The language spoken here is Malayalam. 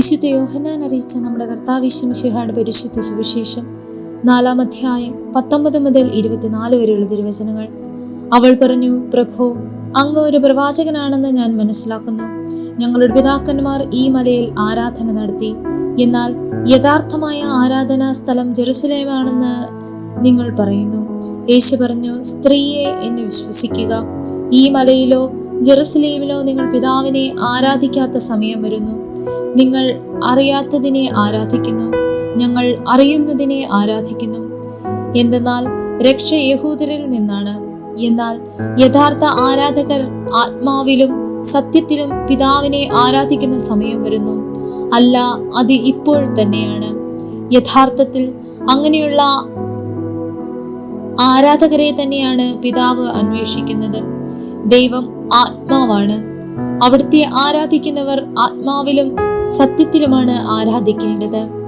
വിശുദ്ധ യോഹനാൻ അറിയിച്ച നമ്മുടെ കർത്താവിശ്വമിശിഹായുടെ പരിശുദ്ധ സുവിശേഷം നാലാം അധ്യായം പത്തൊമ്പത് മുതൽ ഇരുപത്തിനാല് വരെയുള്ള തിരുവചനങ്ങൾ. അവൾ പറഞ്ഞു പ്രഭു അങ്ങ് ഒരു പ്രവാചകനാണെന്ന് ഞാൻ മനസ്സിലാക്കുന്നു. ഞങ്ങളുടെ പിതാക്കന്മാർ ഈ മലയിൽ ആരാധന നടത്തി. എന്നാൽ യഥാർത്ഥമായ ആരാധനാ സ്ഥലം ജെറുസലേമാണെന്ന് നിങ്ങൾ പറയുന്നു. യേശു പറഞ്ഞു സ്ത്രീയെ എന്നെ വിശ്വസിക്കുക. ഈ മലയിലോ ജെറുസലേമിലോ നിങ്ങൾ പിതാവിനെ ആരാധിക്കാത്ത സമയം വരുന്നു. നിങ്ങൾ അറിയാത്തതിനെ ആരാധിക്കുന്നു. ഞങ്ങൾ അറിയുന്നതിനെ ആരാധിക്കുന്നു. എന്തെന്നാൽ രക്ഷ യഹൂദരിൽ നിന്നാണ്. എന്നാൽ യഥാർത്ഥ ആരാധകർ ആത്മാവിലും സത്യത്തിലും പിതാവിനെ ആരാധിക്കുന്ന സമയം വരുന്നു. അല്ല അത് ഇപ്പോൾ തന്നെയാണ്. യഥാർത്ഥത്തിൽ അങ്ങനെയുള്ള ആരാധകരെ തന്നെയാണ് പിതാവ് അന്വേഷിക്കുന്നത്. ദൈവം ആത്മാവാണ്. അവിടുത്തെ ആരാധിക്കുന്നവർ ആത്മാവിലും സത്യത്തിലുമാണ് ആരാധിക്കേണ്ടത്.